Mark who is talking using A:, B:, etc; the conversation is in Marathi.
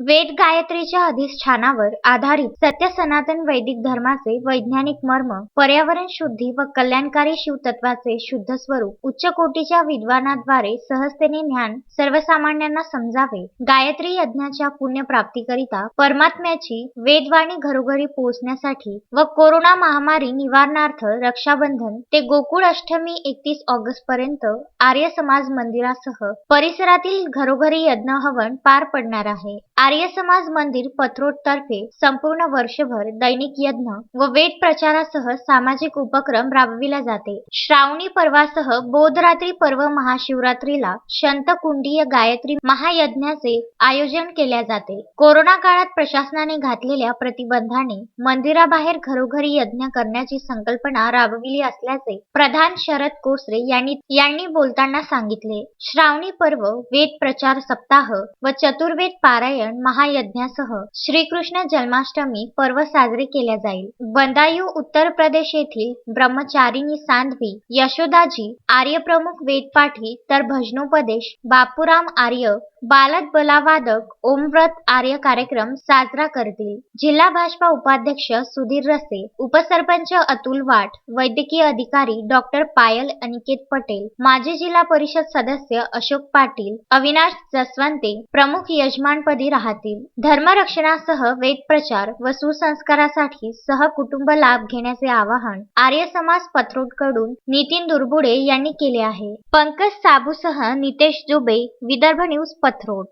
A: वेद गायत्रीच्या अधिष्ठानावर आधारित सत्य सनातन वैदिक धर्माचे वैज्ञानिक मर्म पर्यावरण शुद्धी व कल्याणकारी शिवतत्वाचे शुद्ध स्वरूप उच्च कोटीच्या विद्वानाद्वारे सहजतेने ज्ञान सर्वसामान्यांना समजावे गायत्री यज्ञाच्या पुण्यप्राप्तीकरिता परमात्म्याची वेदवाणी घरोघरी पोहोचण्यासाठी व कोरोना महामारी निवारणार्थ रक्षाबंधन ते गोकुळ अष्टमी एकतीस ऑगस्ट पर्यंत आर्य समाज मंदिरासह परिसरातील घरोघरी यज्ञ हवन पार पडणार आहे. आर्य समाज मंदिर पथरोड तर्फे संपूर्ण वर्षभर दैनिक यज्ञ व वेद प्रचारासह सामाजिक उपक्रम राबविला जाते. श्रावणी पर्वासह बोधरात्री पर्व महाशिवरात्रीला शंतकुंडीय गायत्री महायज्ञाचे आयोजन केल्या जाते. कोरोना काळात प्रशासनाने घातलेल्या प्रतिबंधाने मंदिराबाहेर घरोघरी यज्ञ करण्याची संकल्पना राबविली असल्याचे प्रधान शरद कोसरे यांनी यांनी बोलताना सांगितले. श्रावणी पर्व वेद प्रचार सप्ताह व चतुर्वेद पारायण महायज्ञासह श्रीकृष्ण जन्माष्टमी पर्व साजरे केल्या जाईल. बंदायू उत्तर प्रदेश येथील ब्रह्मचारिणी सांधवी यशोदाजी आर्य प्रमुख वेदपाठी तर भजनोपदेश बापूराम आर्य बालद बलावादक ओमव्रत आर्य कार्यक्रम साजरा करतील. जिल्हा भाजपा उपाध्यक्ष सुधीर रसे उपसरपंच अतुल वाट वैद्यकीय अधिकारी डॉक्टर पायल अनिकेत पटेल माजी जिल्हा परिषद सदस्य अशोक पाटील अविनाश जसवंते प्रमुख यजमानपदी राहतील. धर्मरक्षणासह वेद प्रचार व सुसंस्कारासाठी सहकुटुंब लाभ घेण्याचे आवाहन आर्य समाज पथरोडकडून नितीन दुर्बुडे यांनी केले आहे. पंकज साबूसह नितेश दुबे विदर्भ न्यूज पत्रोट.